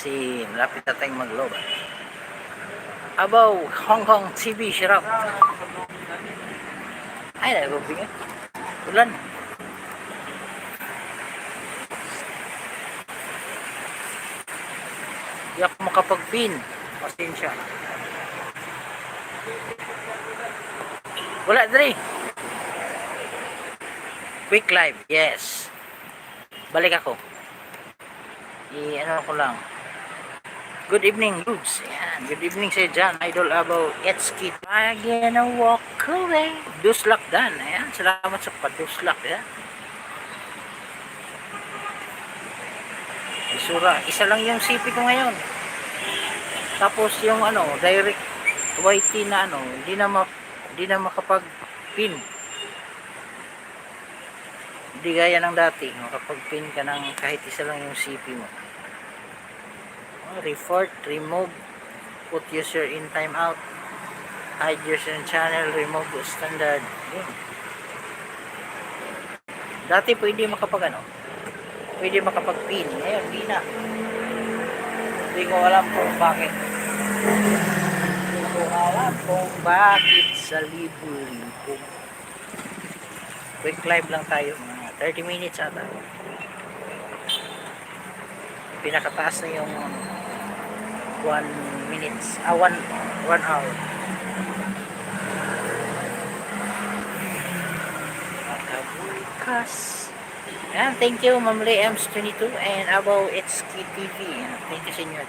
kasi malapit na tayong maglobat. Abaw, Hong Kong TV, shirap. Ay, nagubing eh. Ulan. Di ako makapag-pin. Pasensya. Wala, Dre. Quick live, yes. Balik ako. I-ano ko lang. Good evening, Ludes. Ayan. Good evening sa'yo dyan. Idol Abo. It's Kid. I'm gonna walk away. Duslak dan. Ayan. Salamat sa paduslak. Ayan. Isura. Isa lang yung CP ko ngayon. Tapos yung ano, direct YT na ano, hindi na ma, hindi na makapag-pin. Hindi gaya ng dati, makapag-pin ka ng kahit isa lang yung CP mo. Report, remove, put user in timeout, hide user in channel, remove standard. Yun. Dati pwede makapag ano, pwede makapag-pin. Ngayon, hindi na. Hindi ko alam kung bakit. Hindi ko alam kung bakit sa libo-libo. Quick live lang tayo. Mga 30 minutes ata. Pinakataas na yung 1 minutes. Ah, 1 1 hour. Makabukas. Ayan, thank you, Ma'am Lee Ems22 and Abo It's TV. Thank you sa inyo.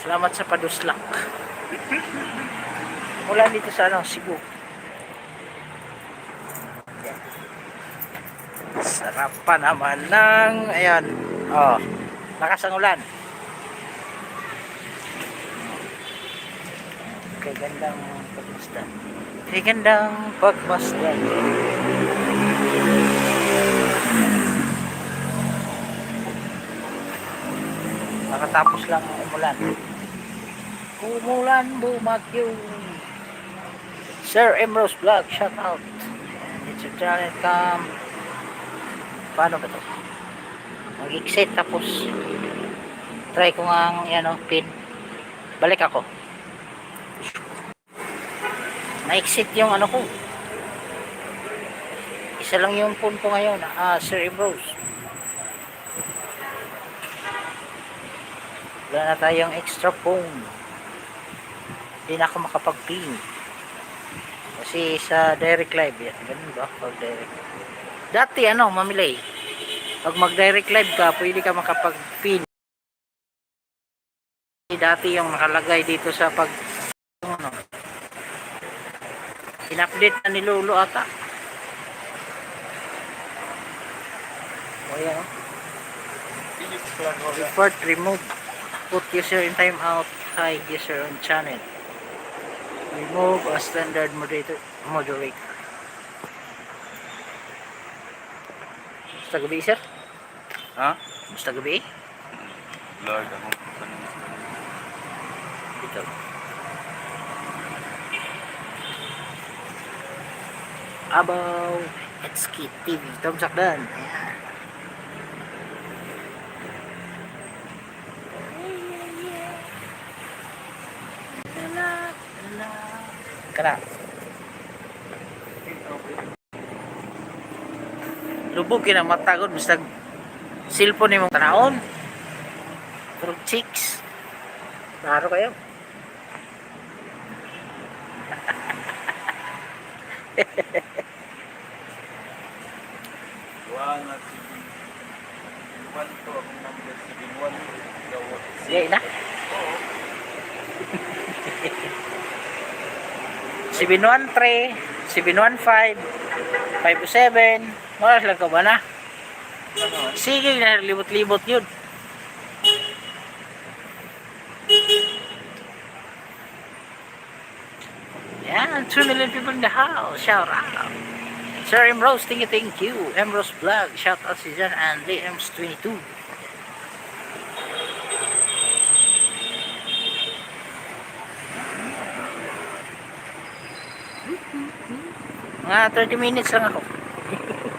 Salamat sa paduslak. Mula dito sa ano, Cebu. Sarap pa naman ng, ayan, oh, lakas ang ulan. Kay gandang pagmasdan. Kay gandang pagmasdan. Nakatapos lang ang umulan. Umulan, bumagyo. Sir Emrose Vlog, shout out. It's a talent cam. Paano ba to? Mag-exit tapos try ko nga ang ano, pin. Balik ako. Na-exit yung ano ko. Isa lang yung phone ko ngayon. Ah, Sir Emrose. Wala na tayong extra phone. Hindi na ako makapag-pin. Kasi sa direct live yan. Ganun ba? Pag direct. Dati ano, mamilay. Pag mag-direct live ka, pwede ka makapag-pin. Dati yung nakalagay dito sa pag ano, in-update na ni Lolo ata. O yan o. Report, remove. Put user in timeout. Hide user on channel. Remove a standard moderator. moderator. Basta gabi, sir? Ha? Basta gabi? Lord, ako. Dito. Abaw. It's Kid TV. Thumbs up dan. Ayan. Kana. Lubog kinang matagod basta cellphone mong tanaon. Pero chicks. Naro kayo. One at. Sige na. 713, 715, 507, Maras lang ka ba na? Sige libot-libot yun. Yan, 2 million people in the house. Shout out. Sir Emrose, thank you, thank you. Emrose Vlog, shout out si Jan and DMs22. Mga 30 minutes lang ako.